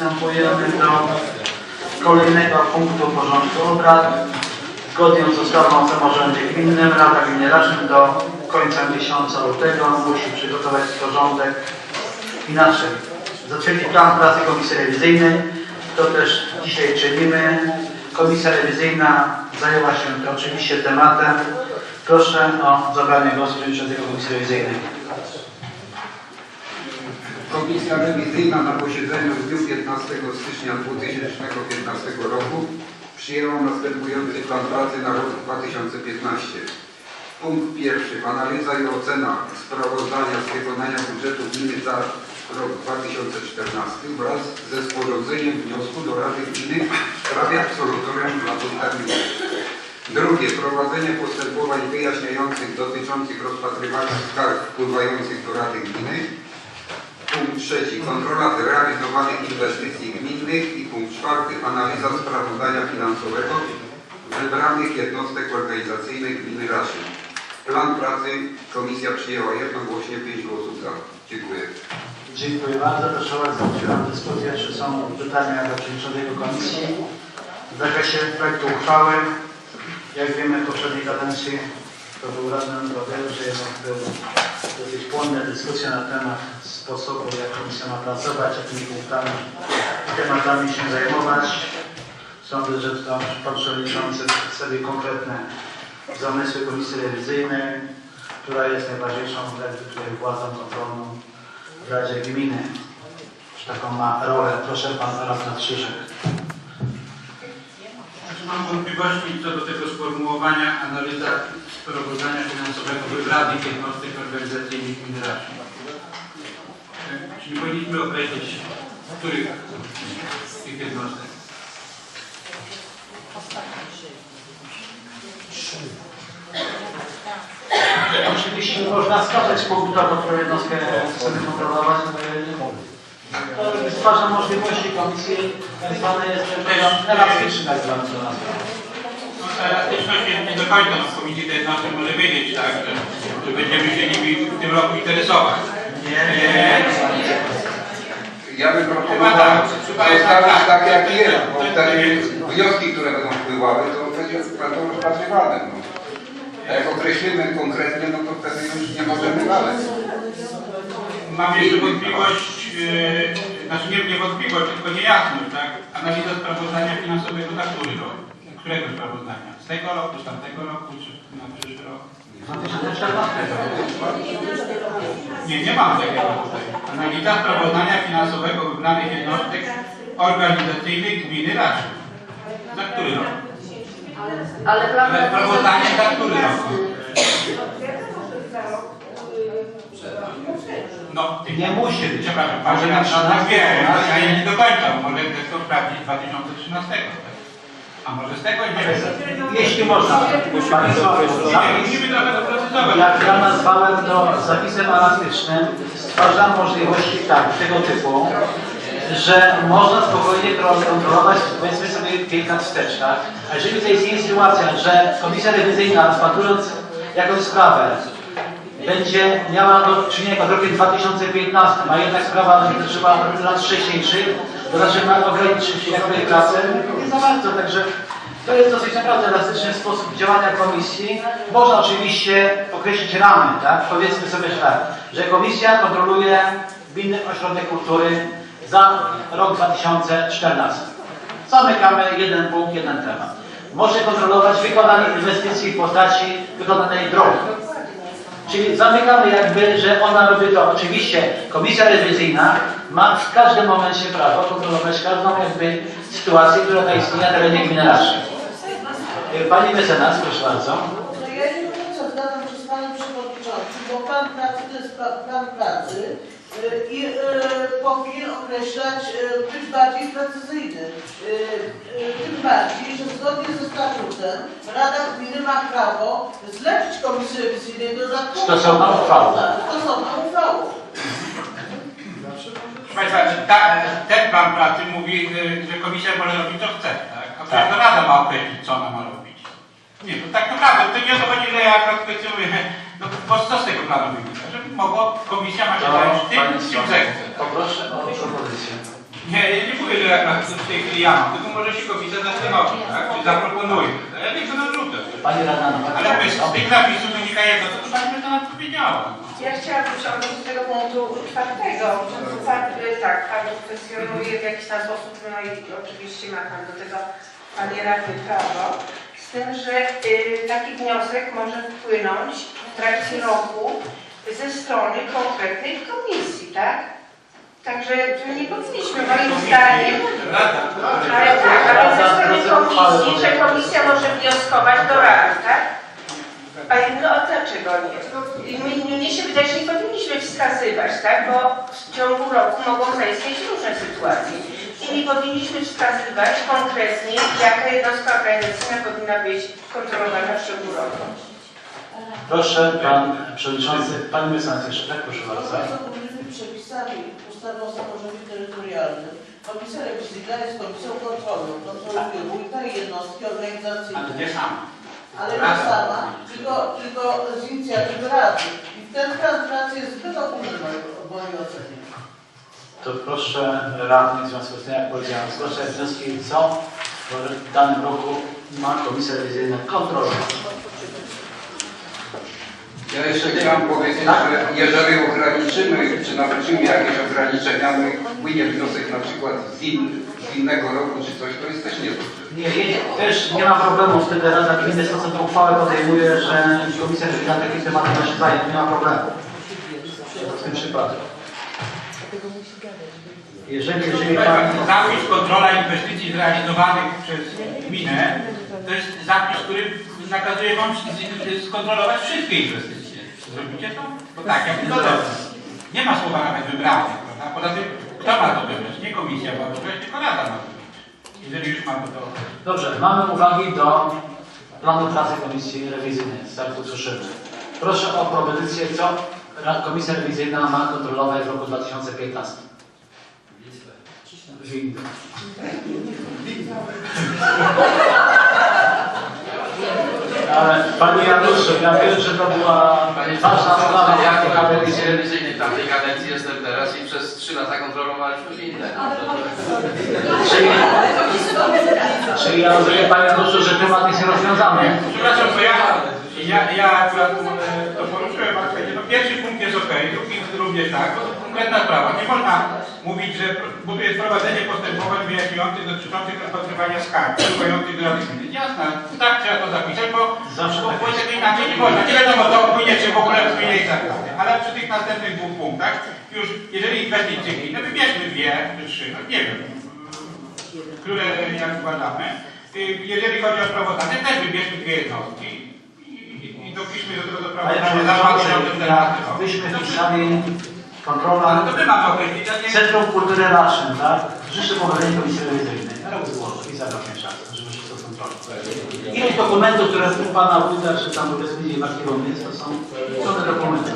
Przystępujemy do kolejnego punktu porządku obrad. Zgodnie z ustawą o samorządzie gminnym Rada Gminy do końca miesiąca lutego musi przygotować porządek inaczej. Zatwierdzi plan pracy Komisji Rewizyjnej. To też dzisiaj czynimy. Komisja Rewizyjna zajęła się oczywiście tematem. Proszę o zabranie głosu przewodniczącego Komisji Rewizyjnej. Komisja rewizyjna na posiedzeniu w dniu 15 stycznia 2015 roku przyjęła następujący plan pracy na rok 2015. Punkt pierwszy. Analiza i ocena sprawozdania z wykonania budżetu gminy za rok 2014 wraz ze sporządzeniem wniosku do Rady Gminy w sprawie absolutorium dla gminy. Drugie. Prowadzenie postępowań wyjaśniających dotyczących rozpatrywania skarg wpływających do Rady Gminy. Punkt trzeci. Kontrola realizowanych inwestycji gminnych i punkt czwarty. Analiza sprawozdania finansowego wybranych jednostek organizacyjnych gminy Raszyn. Plan pracy komisja przyjęła jednogłośnie 5 głosów za. Dziękuję. Dziękuję bardzo. Proszę bardzo, otwieram dyskusję. Czy są pytania do przewodniczącego komisji? W zakresie projektu uchwały, jak wiemy w poprzedniej kadencji, to był radny Androwiel, że jednak była dosyć płonna dyskusja na temat sposobu, jak komisja ma pracować, jakimi punktami tematami się zajmować. Sądzę, że to pan przewodniczący przedstawi konkretne zamysły komisji rewizyjnej, która jest najważniejszą tutaj władzą kontrolną w Radzie Gminy. Taką ma rolę. Proszę pan Rafał Krzyżek. Mam wątpliwości co do tego sformułowania analiza sprawozdania finansowego wybranych jednostek organizacyjnych Raszyn. E, Czy nie powinniśmy określić, których z tych jednostek? Oczywiście można wskazać punktowo, którą jednostkę chcemy kontrolować. To stwarza możliwości komisji, tak zwane jest program elastyczny, tak zwany. No, ta elastyczność nie, nie do końca no, komisji tej jednostek może wiedzieć, tak, że, że będziemy się nimi w tym roku interesować. E, Ja bym proponował tak, jest zostawić tak. tak jak jest, bo To jest wtedy tak. wnioski, które będą wpływały, to będzie będą rozpatrywane. No. A jak określimy konkretnie, no to wtedy już nie możemy dalej. Mam jeszcze wątpliwość, znaczy nie, nie wątpliwość, tylko niejasność, tak? Analiza sprawozdania finansowego za który rok? Którego sprawozdania? Z tego roku, z tamtego roku, czy na przyszły rok? 2014 Nie, nie mam takiego tutaj. Analiza sprawozdania finansowego wybranych jednostek organizacyjnych gminy Raszyn. Za który rok? Ale sprawozdanie za który rok? No, ty- Nie musi być. Przepraszam, Może panie na na 13, wie, ja 12. nie do końca, może chcę to sprawdzić 2013. A może z tego nie wiem. Jeśli można, Państwo, Nie, musimy trochę doprecyzować. jak ja nazwałem to zapisem elastycznym, stwarzam możliwości tak, tego typu, że można spokojnie kontrolować, powiedzmy sobie, 5 lat wstecz, tak? A jeżeli tutaj istnieje sytuacja, że komisja rewizyjna rozpatrując jakąś sprawę będzie miała do czynienia z rokiem 2015, a jednak sprawa dotyczyła lat wcześniejszych, to zaczyna ograniczyć jakby pracę, nie za bardzo, także to jest dosyć naprawdę elastyczny sposób działania komisji. Można oczywiście określić ramy, tak? Powiedzmy sobie że tak, że komisja kontroluje Gminny Ośrodek Kultury za rok 2014. Zamykamy jeden punkt, jeden temat. Może kontrolować wykonanie inwestycji w postaci wykonanej drogi. Czyli zamykamy jakby, że ona robi to. Oczywiście komisja rewizyjna ma w każdym momencie prawo kontrolować każdą jakby sytuację, która istnieje na terenie gminy. Y, Pani mecenas, proszę bardzo. Ja nie do końca zgadzam się z Panem Przewodniczącym, bo Plan Pracy to jest plan pracy i y, powinien określać, y, być bardziej precyzyjny. Y, y, Tym bardziej, że zgodnie ze statutem Rada Gminy ma prawo zlecić Komisji Rewizyjnej dodatkowo. Stosowną uchwałą. Stosowną uchwałą. Proszę Państwa, ta, ten plan pracy mówi, y, że komisja może robić co chce, tak? A to Rada ma określić, co ona ma robić. Nie, to tak naprawdę, to nie o to chodzi, że ja akurat kwestionuję, no bo co z tego planu wynika? Mogło, komisja ma się zająć tym, czym zechce. Poproszę o propozycję. Nie, ja nie mówię, że jak na w tej chwili ja mam, tylko może się komisja zastanowi, tak? Czy zaproponuje. Ja nie chcę narzucać. Pani radna, no, Ale my z tych napisów wynika jedno, to pani mecenas powiedziała. Ja chciałabym się odnieść do tego punktu czwartego. Pan, tak, pan kwestionuje w jakiś tam sposób, no i oczywiście ma pan do tego, panie radny, prawo. Z tym, że y, taki wniosek może wpłynąć w trakcie roku ze strony konkretnej komisji, tak? Także nie powinniśmy moim zdaniem. Ale tak, ale ze strony komisji, że komisja może wnioskować do rady, tak? Ale no a dlaczego nie? My- Mnie się wydaje, że nie powinniśmy wskazywać, tak? Bo w ciągu roku mogą zaistnieć różne sytuacje. I nie powinniśmy wskazywać konkretnie, jaka jednostka organizacyjna powinna być kontrolowana w ciągu roku. Proszę, pan przewodniczący, pani mecenas jeszcze, tak? Proszę bardzo. Przepisami ustawy o samorządzie terytorialnym, komisja rewizyjna jest komisją kontrolną, kontroluje wójta i jednostki organizacyjne. Ale nie sam. Ale nie sama, tylko, tylko z inicjatywy Rady. I ten pracy jest zbyt ogólny w mojej- w mojej ocenie. To proszę radnych w związku z tym, jak powiedziałem, zgłaszać wnioski, co w danym roku ma komisja rewizyjna kontrolować. Ja jeszcze chciałem powiedzieć, że jeżeli ograniczymy, czy narzucimy jakieś ograniczenia, i wpłynie wniosek na przykład z, in, z innego roku czy coś, to jest też niedobrze. Nie, nie, też nie ma problemu, wtedy Rada Gminy stosowną uchwałę podejmuje, że komisja rewizyjna takim tematem ma się zająć, nie ma problemu. W tym przypadku. Jeżeli, jeżeli pan... Zapis kontrola inwestycji zrealizowanych przez gminę to jest zapis, który nakazuje wam z- skontrolować wszystkie inwestycje. Zrobicie to? Bo tak, jak to Nie ma słowa nawet wybranych, prawda? Poza tym, kto ma to wybrać? Nie komisja ma to wybrać, tylko rada ma to wybrać. Jeżeli już mamy to... Dobrze, mamy uwagi do planu pracy Komisji Rewizyjnej, tak jak usłyszymy. Proszę o propozycję, co Komisja Rewizyjna ma kontrolować w roku 2015. Windy. Ale Panie Januszu, ja wiem, że to była ważna sprawa Ja jako rewizyjnej w tamtej kadencji jestem teraz i przez trzy lata kontrolowaliśmy windę. Czyli, czyli ja rozumiem Panie Januszu, że temat jest rozwiązany. Przepraszam, bo ja, ja, ja akurat e, to a słuchajcie, no pierwszy punkt jest ok, drugi również tak, bo to konkretna sprawa. Nie można mówić, że bo tu jest prowadzenie postępowań wyjaśniających dotyczących rozpatrywania skarg, wpływających do Rady Gminy. Jasne, tak trzeba to zapisać, bo, Zawsze bo, tak inaczej nie można. Nie wiadomo, co wpłynie, czy w ogóle wpłynie i tak dalej. Ale przy tych następnych dwóch punktach, już jeżeli inwestycje gminy, wybierzmy dwie czy trzy, no nie wiem, które jak uważamy. Y, Jeżeli chodzi o sprawozdanie, też wybierzmy dwie jednostki i, dopiszmy do tego do Panie za Przewodniczący, 2014 rok. byśmy No, wpisali Ale kontrola to. Centrum Kultury Raszyn, tak? Życzę powodzenia Komisji Rewizyjnej. Ale było i zabrałem czas, żeby wszystko kontrolować. Ileś dokumentów, które u Pana Wójta, czy tam powiedzmy nie archiwum jest, to są żadne dokumenty.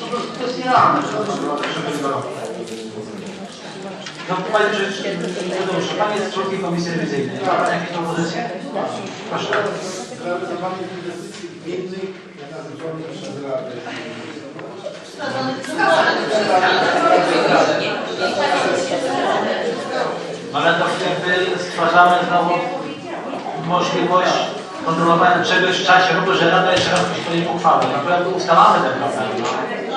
Po prostu to jest nierealne, że to było żeby tego roku. No Panie Przewodniczący, Pan jest członkiem Komisji Rewizyjnej. Ma Pan jakieś propozycje? Proszę. Realizowanych inwestycji gminnych nazwanych przez Radę. Ale to wtedy stwarzamy znowu możliwość kontrolowania czegoś w czasie roku, że Rada jeszcze raz musi podjąć uchwałę. No jakby ustalamy ten problem. No.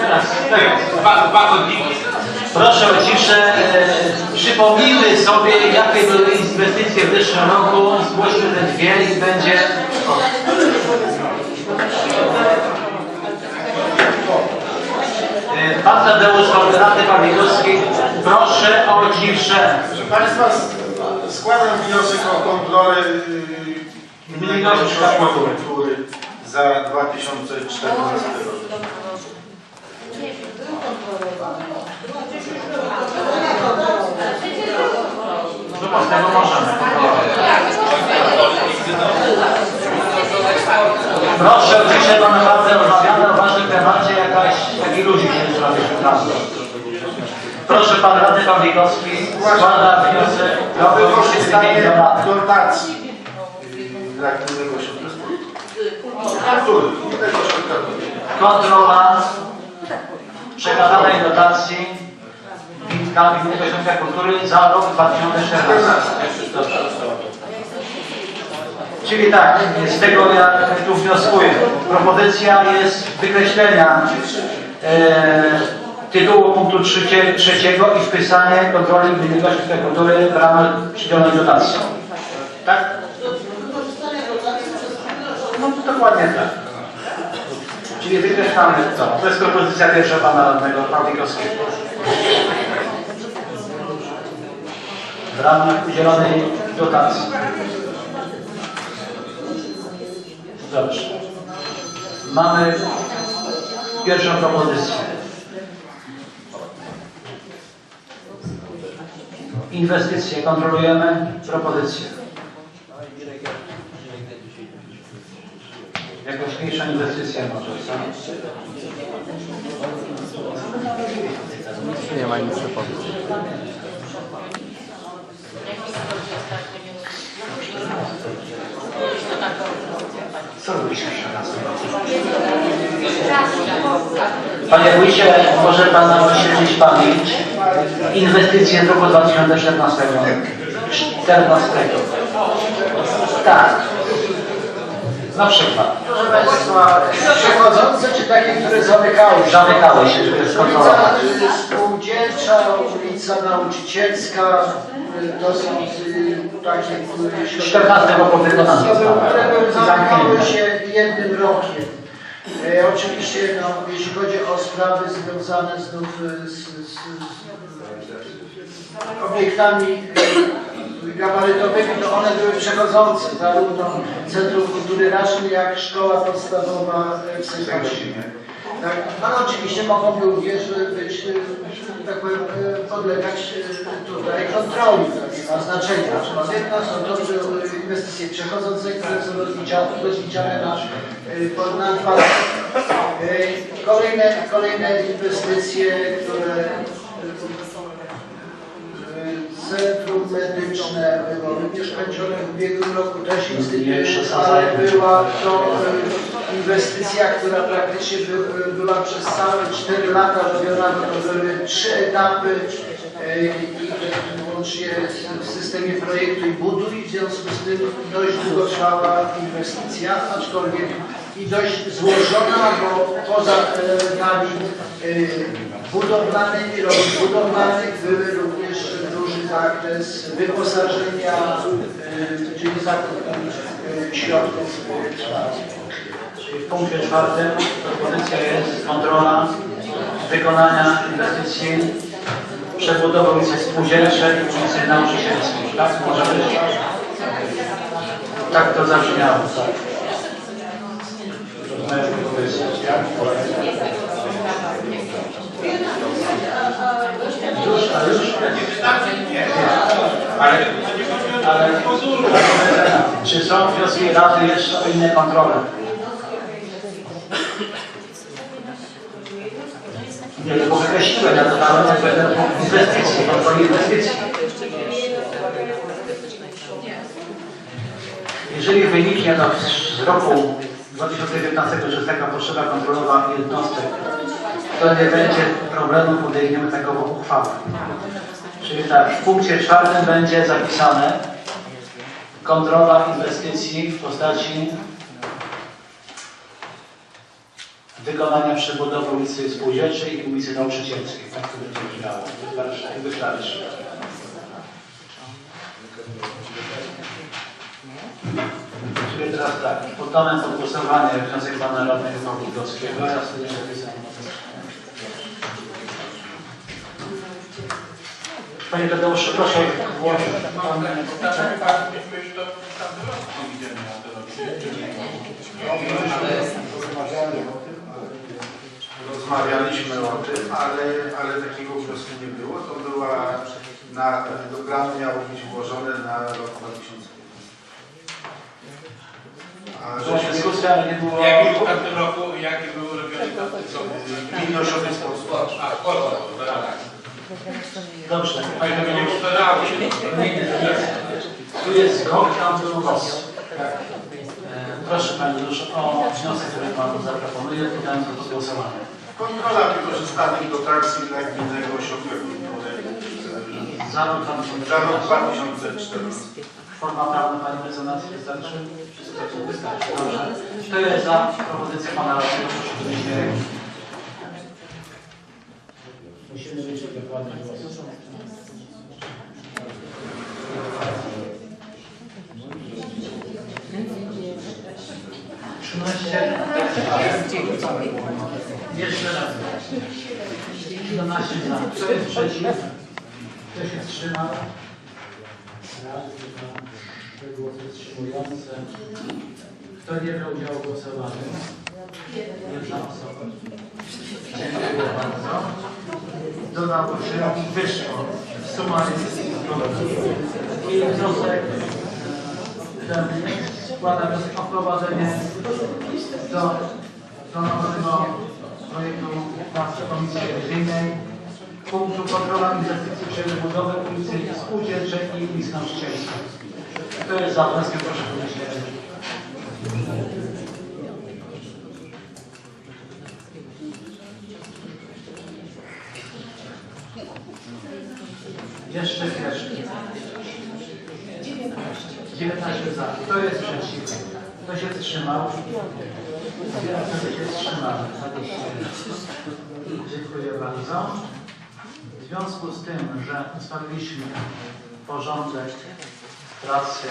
Teraz, tego. Dwa, dwa godzinki. Proszę o ciszę. E, przypomnijmy sobie, jakie były inwestycje w zeszłym roku. Zgłośmy te dwie i będzie... O. E, Pan Tadeusz Koordynaty Pawlikowski, proszę o ciszę. Proszę Państwa, składam wniosek o kontrolę Gminnego Ośrodka Kultury za 2014 rok. Bo z tego możemy. Proszę o ciszę, bo naprawdę rozmawiamy o ważnym temacie, jakaś, taki ludzi się naprawdę. Proszę Pan Radny Pawlikowski, składa wniosek o wykorzystanie dotacji dla. Kultury. Tego szukamy. Kontrola przekazanej dotacji dla Gminnego Ośrodka Kultury za rok 2014. Dobrze. Czyli tak, z tego ja tu wnioskuję. Propozycja jest wykreślenia e, tytułu punktu trzecie, trzeciego i wpisanie kontroli Gminnego Ośrodka Kultury w ramach przydzielonej dotacji. Tak? No to dokładnie tak. Czyli wykreślamy to. To jest propozycja pierwsza pana radnego Pawlikowskiego. W ramach udzielonej dotacji. Dobrze. Mamy pierwszą propozycję. Inwestycje kontrolujemy. Propozycję. Jakaś mniejsza inwestycja może, co? Nie ma nic do powiedzenia. Co robiliśmy w 13 roku? Panie wójcie, może Pan nam oświetlić pamięć inwestycje z roku 2014. 14. Tak. Na przykład. Proszę Państwa, przechodzące czy takie, które zamykały się? Zamykały się, żeby. Ulica Spółdzielcza, ulica Nauczycielska, to są y, takie, które chodzi- 14 roku wykonane które zostały. były- zamykały Zamknięte. się jednym rokiem. E, Oczywiście, no, jeśli chodzi o sprawy związane znów y, z, z, z obiektami y, gabarytowymi, to one były przechodzące, zarówno Centrum Kultury Raszyn, jak Szkoła Podstawowa w Sypaczynie. Tak, ale oczywiście mogą również być, tak powiem, podlegać y, tutaj kontroli, to nie ma znaczenia. Aczkolwiek no, są to inwestycje przechodzące, które są rozliczane, na, po- na dwa lata. Y, Kolejne, kolejne inwestycje, które Centrum Medyczne było również kończone w ubiegłym roku też instytucja, ale była to e, inwestycja, która praktycznie by, była przez całe 4 lata robiona, były trzy etapy e, i łącznie w systemie projektu i buduj, w związku z tym dość długotrwała inwestycja, aczkolwiek i dość złożona, bo poza e, nami e, budowlanymi, robót budowlanych były również duży zakres wyposażenia, y, czyli zakup środków trwałych. Czyli w punkcie czwartym propozycja jest kontrola wykonania inwestycji przebudowy ulicy Spółdzielczej i ulicy Nauczycielskiej. Tak może być? Tak to zabrzmiało. Tak. Już, a już? Ale, ale, czy są wnioski rady jeszcze o inne kontrole? Bo wykreśliłem, ja dodałem pewne inwestycje, kontroli inwestycji. Jeżeli wyniknie to z roku 2015, że taka potrzeba kontrolowa jednostek, to nie będzie problemu, podejmiemy takową uchwałę. Czyli tak, w punkcie czwartym będzie zapisane kontrola inwestycji w postaci wykonania przebudowy ulicy Spółdzielczej i ulicy Nauczycielskiej. Tak to będzie brzmiało. Wystarczy. Wystarczy. Czyli teraz tak, poddamy pod głosowanie wniosek pana radnego Pawłowskiego. Ja sobie zapisałem. Panie Tadeuszu, proszę włączyć. Rozmawialiśmy o tym, ale, ale takiego wniosku nie było. To była na, do planu miało być włożone na rok 2015. A Była żeśmy dyskusja, nie było... Jaki był w tamtym roku, jaki był robiony tam, co? w minuszowy sposób. A, w Polsce, tak. Dobrze. Ale to nie ustalało się. Tu jest skok, tam był los. Proszę Panie już o wniosek, który Pan zaproponuje, podając do głosowania. Kontrola wykorzystanych dotacji dla Gminnego Ośrodka Kultury Za rok za rok 2014. 2014. Forma prawna Pani mecenas wystarczy? Wystarczy. Dobrze. Kto jest za propozycją Pana radnego? Musimy liczyć dokładnie głos. Trzynaście. Jeszcze raz. 17 za. Kto jest przeciw? Kto się wstrzymał? Raz, dwa, trzy głosy wstrzymujące. Kto nie brał udziału w głosowaniu? Jedna osoba. Dziękuję bardzo. Dodało się i wyszło. Suma jest I wniosek ten składa wniosek o wprowadzenie do planowanego projektu pracy Komisji Rewizyjnej punktu kontrola inwestycji przez budowę ulicy Spółdzielczej i ulic Nauczycielskiej. Kto jest za wnioskiem, proszę podnieść rękę. Jeszcze pierwszy. 19 za. Kto jest przeciw? Kto się wstrzymał? Dziękuję bardzo. W związku z tym, że ustaliliśmy porządek pracy,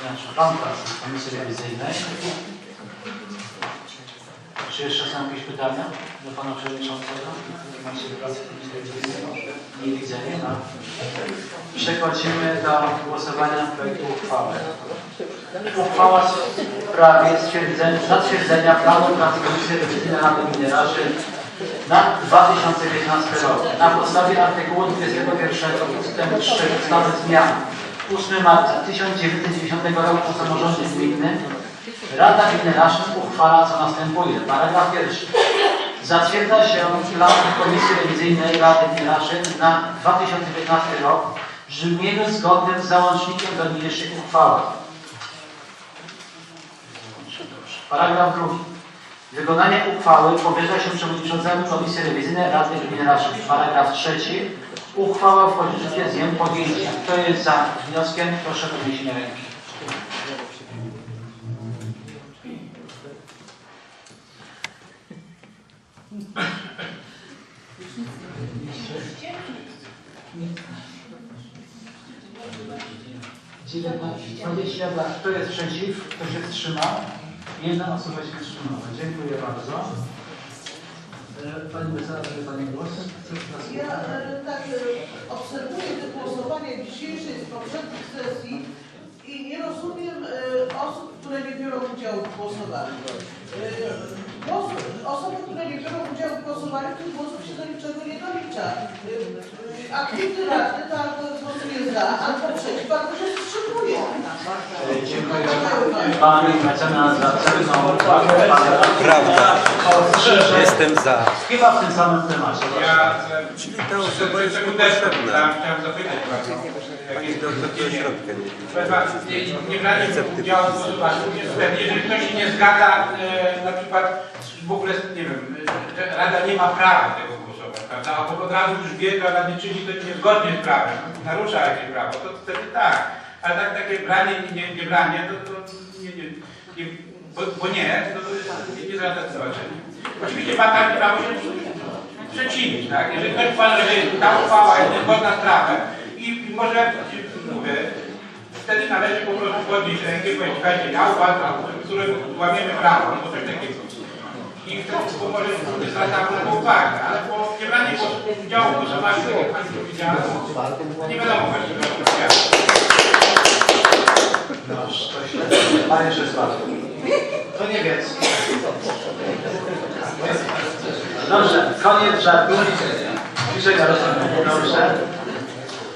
znaczy plan pracy Komisji Rewizyjnej, czy jeszcze są jakieś pytania do Pana Przewodniczącego? Komisji Pracy Komisji Rewizyjnej? Nie widzę, nie ma. Przechodzimy do głosowania projektu uchwały. Uchwała sprawie zatwierdzenia planu pracy Komisji Rewizyjnej Rady Gminy na 2015 rok. Na podstawie artykułu 21 ust. 3 ustawy zmian 8 marca 1990 roku o samorządzie gminnym Rada Gminy Raszyn uchwala co następuje. Paragraf pierwszy. Zatwierdza się plan Komisji Rewizyjnej Rady Gminy Raszyn na 2015 rok w brzmieniu zgodnym z załącznikiem do niniejszej uchwały. Paragraf drugi. Wykonanie uchwały powierza się przewodniczącemu Komisji Rewizyjnej Rady Gminy Raszyn. Paragraf trzeci. Uchwała wchodzi w życie z dniem podjęcia. Kto jest za wnioskiem? Proszę o podniesienie ręki. Kto jest przeciw? Kto się wstrzymał? Jedna osoba się wstrzymała. Dziękuję bardzo. E, Pani mecenas, Pani głos? Ja e, tak e, obserwuję te głosowania dzisiejszej z poprzednich sesji i nie rozumiem osób, które nie biorą udziału w głosowaniu. Głos, osoby, które nie biorą udziału w głosowaniu, tych głosów się do niczego nie dolicza. Aktywny radny albo głosuje za, albo przeciw, albo się wstrzymuje. E, Dziękuję. Pan mecenas. Prawda. Jestem za. Chyba w tym samym temacie. Ja Czyli ta osoba jest potrzebna. chciałem zapytać Pana, jakie jest Do takiego doświadczenie. środka nie nie, nie udziału w głosowaniu jeżeli ktoś się nie zgadza, e, na przykład w ogóle, nie wiem, Rada nie ma prawa tego głosować, prawda? Albo od razu już wie, że Rady czyni to niezgodnie z prawem, narusza jakieś prawo, to wtedy tak. Ale tak, takie branie i nie, nie branie, to, to nie, nie, nie bo, bo nie, to, nie, nie żadne znaczenie. Oczywiście ma takie prawo się przeciwić, tak? Jeżeli ktoś uważa, że ta uchwała jest niezgodna z prawem i, i może, mówię, wtedy należy po prostu podnieść rękę i powiedzieć, słuchajcie, ja uważam, które łamiemy prawo, albo coś takiego. I wtedy to może nie zwracamy na to uwagę, ale po niebranie udziału w głosowaniu, tak jak Pani powiedziała, to nie wiadomo właściwie, o co chodzi. Masz coś lepszego. Panie Czesławie. To nie więc. Dobrze, koniec żartu. Życzenia rozumiem. Dobrze.